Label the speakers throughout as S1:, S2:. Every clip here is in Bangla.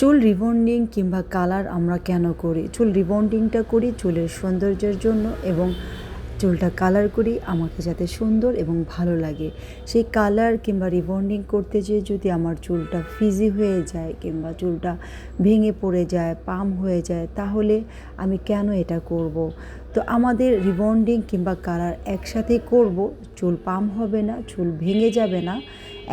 S1: চুল রিবন্ডিং কিংবা কালার আমরা কেন করি? চুল রিবন্ডিংটা করি চুলের সৌন্দর্যের জন্য এবং চুলটা কালার করি আমাকে যাতে সুন্দর এবং ভালো লাগে। সেই কালার কিংবা রিবন্ডিং করতে যেয়ে যদি আমার চুলটা ফিজি হয়ে যায় কিংবা চুলটা ভেঙে পড়ে যায়, পাম হয়ে যায়, তাহলে আমি কেন এটা করব। তো আমাদের রিবন্ডিং কিংবা কালার একসাথে করব, চুল পাম হবে না, চুল ভেঙে যাবে না,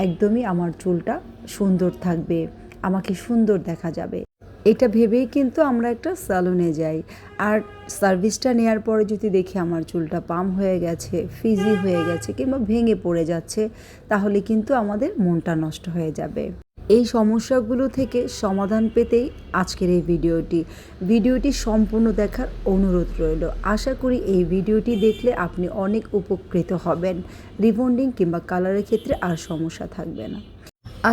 S1: একদমই আমার চুলটা সুন্দর থাকবে। আমাকে সুন্দর দেখা যাবে। এটা ভেবেই কিন্তু আমরা একটা স্যালুনে যাই। আর সার্ভিসটা নেওয়ার পরে যদি দেখি আমার চুলটা পাম হয়ে গেছে, ফিজি হয়ে গেছে কিংবা ভেঙে পড়ে যাচ্ছে, তাহলে কিন্তু আমাদের মনটা নষ্ট হয়ে যাবে। এই সমস্যাগুলো থেকে সমাধান পেতেই আজকের এই ভিডিওটি। ভিডিওটি সম্পূর্ণ দেখার অনুরোধ রইল। আশা করি এই ভিডিওটি দেখলে আপনি অনেক উপকৃত হবেন। রিবন্ডিং কিংবা কালারের ক্ষেত্রে আর সমস্যা থাকবে না।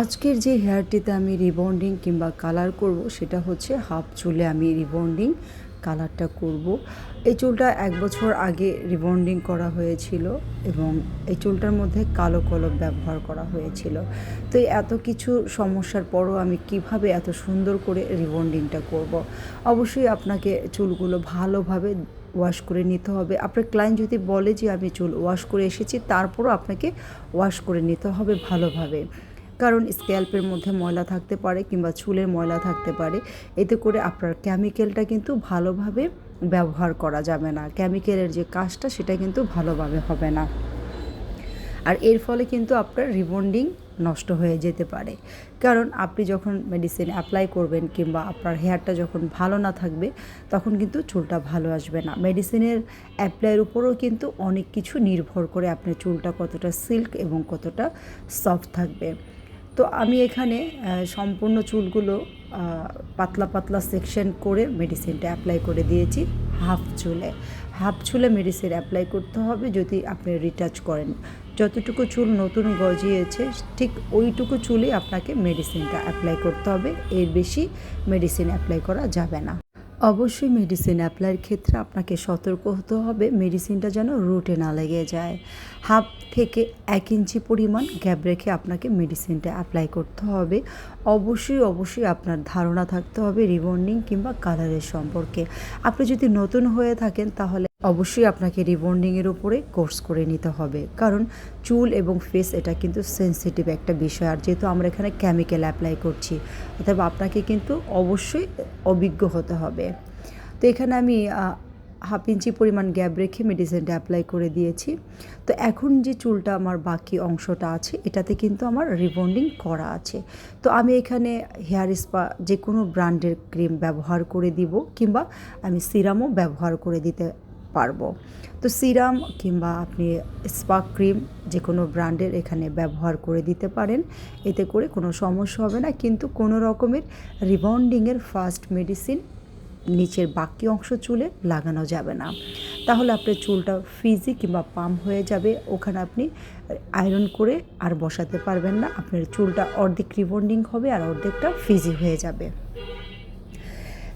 S1: আজকের যে হেয়ারটিতে আমি রিবন্ডিং কিংবা কালার করব, সেটা হচ্ছে হাফ চুলে আমি রিবন্ডিং কালারটা করব। এই চুলটা এক বছর আগে রিবন্ডিং করা হয়েছিল এবং এই চুলটার মধ্যে কালো কলম ব্যবহার করা হয়েছিল। তো এত কিছু সমস্যার পরও আমি কীভাবে এত সুন্দর করে রিবন্ডিংটা করব। অবশ্যই আপনাকে চুলগুলো ভালোভাবে ওয়াশ করে নিতে হবে। আপনার ক্লায়েন্ট যদি বলে যে, আমি চুল ওয়াশ করে এসেছি, তারপরও আপনাকে ওয়াশ করে নিতে হবে ভালোভাবে। কারণ স্ক্যাল্পের মধ্যে ময়লা থাকতে পারে কিংবা চুলের ময়লা থাকতে পারে। এতে করে আপনার কেমিক্যালটা কিন্তু ভালোভাবে ব্যবহার করা যাবে না। কেমিক্যালের যে কাজটা সেটা কিন্তু ভালোভাবে হবে না। আর এর ফলে কিন্তু আপনার রিবন্ডিং নষ্ট হয়ে যেতে পারে। কারণ আপনি যখন মেডিসিন অ্যাপ্লাই করবেন কিংবা আপনার হেয়ারটা যখন ভালো না থাকবে, তখন কিন্তু চুলটা ভালো আসবে না। মেডিসিনের অ্যাপ্লাইয়ের উপরেও কিন্তু অনেক কিছু নির্ভর করে আপনার চুলটা কতটা সিল্ক এবং কতটা সফট থাকবে। তো আমি এখানে সম্পূর্ণ চুলগুলো পাতলা পাতলা সেকশন করে মেডিসিনটা অ্যাপ্লাই করে দিয়েছি হাফ চুলে। হাফ চুলে মেডিসিন অ্যাপ্লাই করতে হবে যদি আপনি রিটাচ করেন। যতটুকু চুল নতুন গজিয়েছে, ঠিক ওইটুকু চুলে আপনাকে মেডিসিনটা অ্যাপ্লাই করতে হবে। এর বেশি মেডিসিন অ্যাপ্লাই করা যাবে না। অবশ্যই মেডিসিন অ্যাপ্লাইয়ের ক্ষেত্রে আপনাকে সতর্ক হতে হবে। মেডিসিনটা যেন রুটে না লেগে যায়। হাফ থেকে এক ইঞ্চি পরিমাণ গ্যাপ রেখে আপনাকে মেডিসিনটা অ্যাপ্লাই করতে হবে। অবশ্যই অবশ্যই আপনার ধারণা থাকতে হবে রিবন্ডিং কিংবা কালারের সম্পর্কে। আপনি যদি নতুন হয়ে থাকেন তাহলে অবশ্যই আপনাকে রিবন্ডিংয়ের উপরে কোর্স করে নিতে হবে। কারণ চুল এবং ফেস এটা কিন্তু সেন্সিটিভ একটা বিষয়। আর যেহেতু আমরা এখানে কেমিক্যাল অ্যাপ্লাই করছি অথবা আপনাকে কিন্তু অবশ্যই অভিজ্ঞ হতে হবে। তো এখানে আমি হাফ ইঞ্চি পরিমাণ গ্যাপ রেখে মেডিসিনটা অ্যাপ্লাই করে দিয়েছি। তো এখন যে চুলটা আমার বাকি অংশটা আছে, এটাতে কিন্তু আমার রিবন্ডিং করা আছে। তো আমি এখানে হেয়ার স্পা যে কোনো ব্র্যান্ডের ক্রিম ব্যবহার করে দিব, কিংবা আমি সিরামও ব্যবহার করে দিতে পারব। তো সিরাম কিংবা আপনি স্পা ক্রিম যে কোনো ব্র্যান্ডের এখানে ব্যবহার করে দিতে পারেন। এতে করে কোনো সমস্যা হবে না। কিন্তু কোনো রকমের রিবন্ডিংয়ের ফার্স্ট মেডিসিন নিচের বাকি অংশ চুলে লাগানো যাবে না। তাহলে আপনার চুলটা ফিজি কিংবা পাম্প হয়ে যাবে। ওখানে আপনি আয়রন করে আর বসাতে পারবেন না। আপনার চুলটা অর্ধেক রিবন্ডিং হবে আর অর্ধেকটা ফিজি হয়ে যাবে।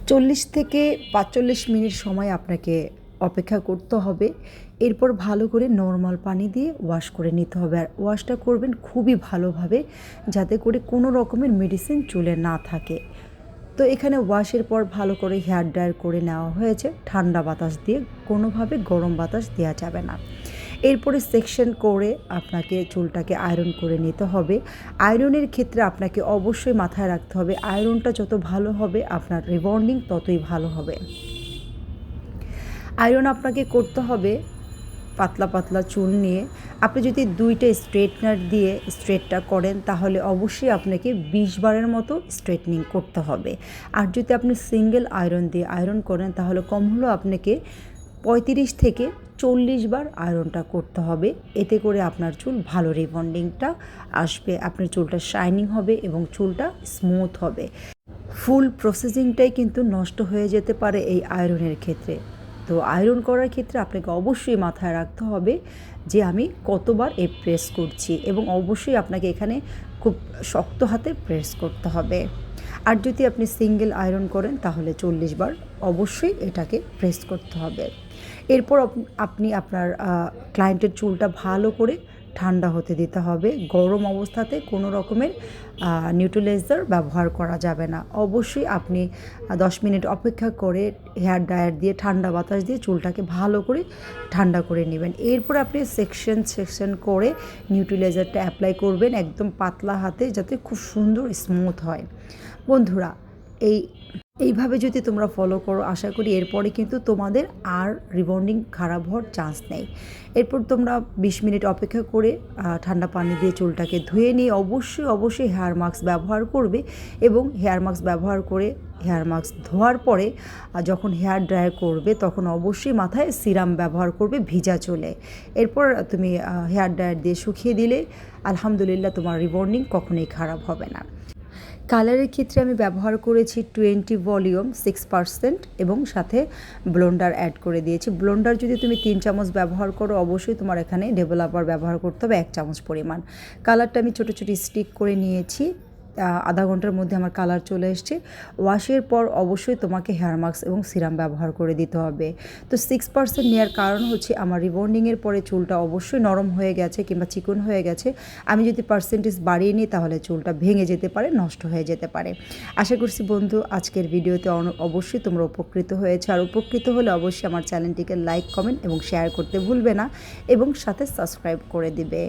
S1: চল্লিশ থেকে পাঁচচল্লিশ মিনিট সময় আপনাকে অপেক্ষা করতে হবে। এরপর ভালো করে নর্মাল পানি দিয়ে ওয়াশ করে নিতে হবে। আর ওয়াশটা করবেন খুবই ভালোভাবে যাতে করে কোনো রকমের মেডিসিন চুলে না থাকে। তো এখানে ওয়াশের পর ভালো করে হেয়ার ড্রায়ার করে নেওয়া হয়েছে। ঠান্ডা বাতাস দিয়ে কোনোভাবে গরম বাতাস দেওয়া যাবে না। এরপরে সেকশন করে আপনাকে চুলটাকে আয়রন করে নিতে হবে। আয়রনের ক্ষেত্রে আপনাকে অবশ্যই মাথায় রাখতে হবে। আয়রনটা যত ভালো হবে, আপনার রিবন্ডিং ততই ভালো হবে। আয়রন আপনাকে করতে হবে পাতলা পাতলা চুল নিয়ে। আপনি যদি দুইটা স্ট্রেটনার দিয়ে স্ট্রেটটা করেন, তাহলে অবশ্যই আপনাকে বিশ বারের মতো স্ট্রেটনিং করতে হবে। আর যদি আপনি সিঙ্গেল আয়রন দিয়ে আয়রন করেন, তাহলে কম হলেও আপনাকে পঁয়ত্রিশ থেকে চল্লিশ বার আয়রনটা করতে হবে। এতে করে আপনার চুল ভালো রিবন্ডিংটা আসবে, আপনার চুলটা শাইনিং হবে এবং চুলটা স্মুথ হবে। ফুল প্রসেসিংটাই কিন্তু নষ্ট হয়ে যেতে পারে এই আয়রনের ক্ষেত্রে। তো আয়রন করার ক্ষেত্রে আপনাকে অবশ্যই মাথায় রাখতে হবে যে আমি কতবার এ প্রেস করছি এবং অবশ্যই আপনাকে এখানে খুব শক্ত হাতে প্রেস করতে হবে। আর যদি আপনি সিঙ্গেল আয়রন করেন, তাহলে চল্লিশ বার অবশ্যই এটাকে প্রেস করতে হবে। এরপর আপনি আপনার ক্লায়েন্টের চুলটা ভালো করে ঠান্ডা হতে দিতে হবে। গরম অবস্থাতে কোনো রকমের নিউট্রিলাইজার ব্যবহার করা যাবে না। অবশ্যই আপনি দশ মিনিট অপেক্ষা করে হেয়ার ড্রায়ার দিয়ে, ঠান্ডা বাতাস দিয়ে চুলটাকে ভালো করে ঠান্ডা করে নেবেন। এরপর আপনি সেকশন সেকশন করে নিউট্রিলাইজারটা অ্যাপ্লাই করবেন একদম পাতলা হাতে যাতে খুব সুন্দর স্মুথ হয়। বন্ধুরা, এই এইভাবে যদি তোমরা ফলো করো, আশা করি এরপরে কিন্তু তোমাদের আর রিবন্ডিং খারাপ হওয়ার চান্স নেই। এরপর তোমরা বিশ মিনিট অপেক্ষা করে ঠান্ডা পানি দিয়ে চুলটাকে ধুয়ে নিয়ে অবশ্যই অবশ্যই হেয়ার মাস্ক ব্যবহার করবে এবং হেয়ার মাস্ক ব্যবহার করে হেয়ার মাস্ক ধোয়ার পরে যখন হেয়ার ড্রাই করবে, তখন অবশ্যই মাথায় সিরাম ব্যবহার করবে ভিজা চুলে। এরপর তুমি হেয়ার ড্রায়ার দিয়ে শুকিয়ে দিলে, আলহামদুলিল্লাহ তোমার রিবন্ডিং কখনোই খারাপ হবে না। কালারের ক্ষেত্রে আমি ব্যবহার করেছি টোয়েন্টি ভলিউম, সিক্স পার্সেন্ট এবং সাথে ব্লোন্ডার অ্যাড করে দিয়েছি। ব্লন্ডার যদি তুমি তিন চামচ ব্যবহার করো, অবশ্যই তোমার এখানে ডেভেলপার ব্যবহার করতে হবে এক চামচ পরিমাণ। কালারটা আমি ছোটো ছোটো স্টিক করে নিয়েছি। আধা ঘণ্টার মধ্যে আমার কালার চলে এসছে। ওয়াশের পর অবশ্যই তোমাকে হেয়ার মাস্ক এবং সিরাম ব্যবহার করে দিতে হবে। তো সিক্স পার্সেন্ট নেওয়ার কারণ হচ্ছে আমার রিবন্ডিংয়ের পরে চুলটা অবশ্যই নরম হয়ে গেছে কিংবা চিকন হয়ে গেছে। আমি যদি পার্সেন্টেজ বাড়িয়ে নিই তাহলে চুলটা ভেঙে যেতে পারে, নষ্ট হয়ে যেতে পারে। আশা করছি বন্ধু, আজকের ভিডিওতে অবশ্যই তোমরা উপকৃত হয়েছে। আর উপকৃত হলে অবশ্যই আমার চ্যানেলটিকে লাইক কমেন্ট এবং শেয়ার করতে ভুলবে না। এবং সাথে সাবস্ক্রাইব করে দিবে।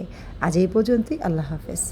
S1: আজ এই পর্যন্তই, আল্লাহ হাফেজ।